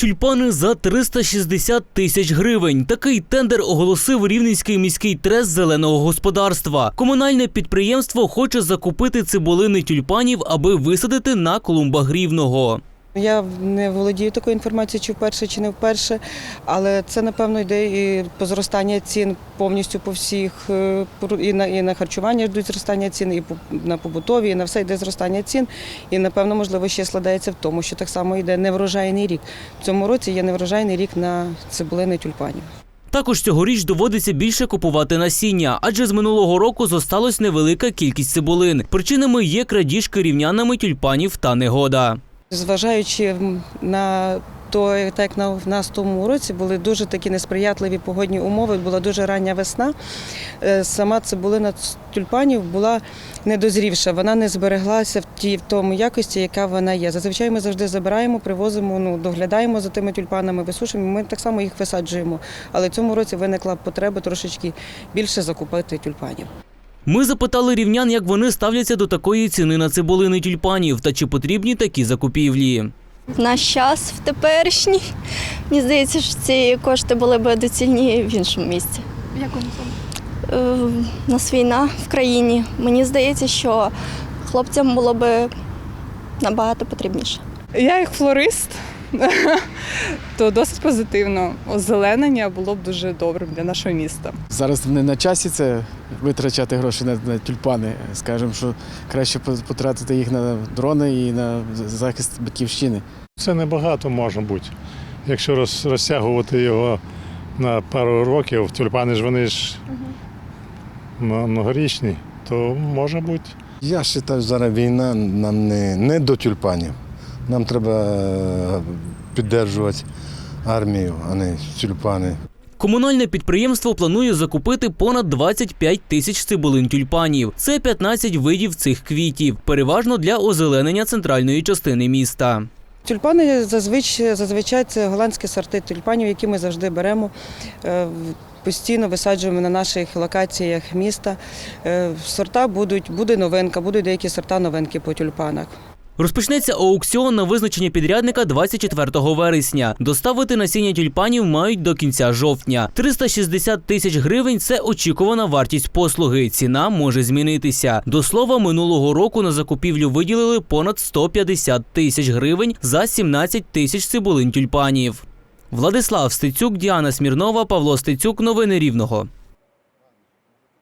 Тюльпани за 360 тисяч гривень. Такий тендер оголосив Рівненський міський трес зеленого господарства. Комунальне підприємство хоче закупити цибулини тюльпанів, аби висадити на клумбах рівного. Я не володію такою інформацією, чи вперше, чи не вперше, але це напевно йде і по зростання цін повністю по всіх е, і на і на харчування йдуть зростання цін, і на побутові, і на все йде зростання цін. І напевно, можливо, ще складається в тому, що так само йде неврожайний рік. В цьому році є неврожайний рік на цибулини тюльпанів. Також цьогоріч доводиться більше купувати насіння, адже з минулого року зосталась невелика кількість цибулин. Причинами є крадіжки рівнянами тюльпанів та негода. Зважаючи на то, так на в нас тому році були дуже такі несприятливі погодні умови, була дуже рання весна. е, Сама цибулина тюльпанів була недозрівша, вона не збереглася в тій в тому якості, яка вона є. Зазвичай ми завжди забираємо, привозимо, ну доглядаємо за тими тюльпанами, висушуємо. Ми так само їх висаджуємо. Але цьому році виникла потреба трошечки більше закупити тюльпанів. Ми запитали рівнян, як вони ставляться до такої ціни на цибулини тюльпанів та чи потрібні такі закупівлі. В наш час, в теперішній, мені здається, що ці кошти були б доцільні в іншому місці. В якому саме? Е, У нас війна в країні. Мені здається, що хлопцям було б набагато потрібніше. Я як флорист, то досить позитивно. Озеленення було б дуже добрим для нашого міста. Зараз не на часі це витрачати гроші на, на тюльпани. Скажемо, що краще потратити їх на дрони і на захист батьківщини. Це небагато може бути. Якщо роз, розтягувати його на пару років, тюльпани ж вони ж многорічні, то може бути. Я вважаю, зараз війна нам не, не до тюльпанів. Нам треба е, підтримувати армію, а не тюльпани. Комунальне підприємство планує закупити понад 25 тисяч цибулин тюльпанів. Це 15 видів цих квітів, переважно для озеленення центральної частини міста. Тюльпани зазвичай, зазвичай це голландські сорти тюльпанів, які ми завжди беремо. е, Постійно висаджуємо на наших локаціях міста. Е, Сорта будуть, буде новинка, будуть деякі сорта новинки по тюльпанах. Розпочнеться аукціон на визначення підрядника 24 вересня. Доставити насіння тюльпанів мають до кінця жовтня. 360 тисяч гривень це очікувана вартість послуги. Ціна може змінитися. До слова, минулого року на закупівлю виділили понад 150 тисяч гривень за 17 тисяч цибулин тюльпанів. Владислав Стецюк, Діана Смірнова, Павло Стецюк. Новини Рівного.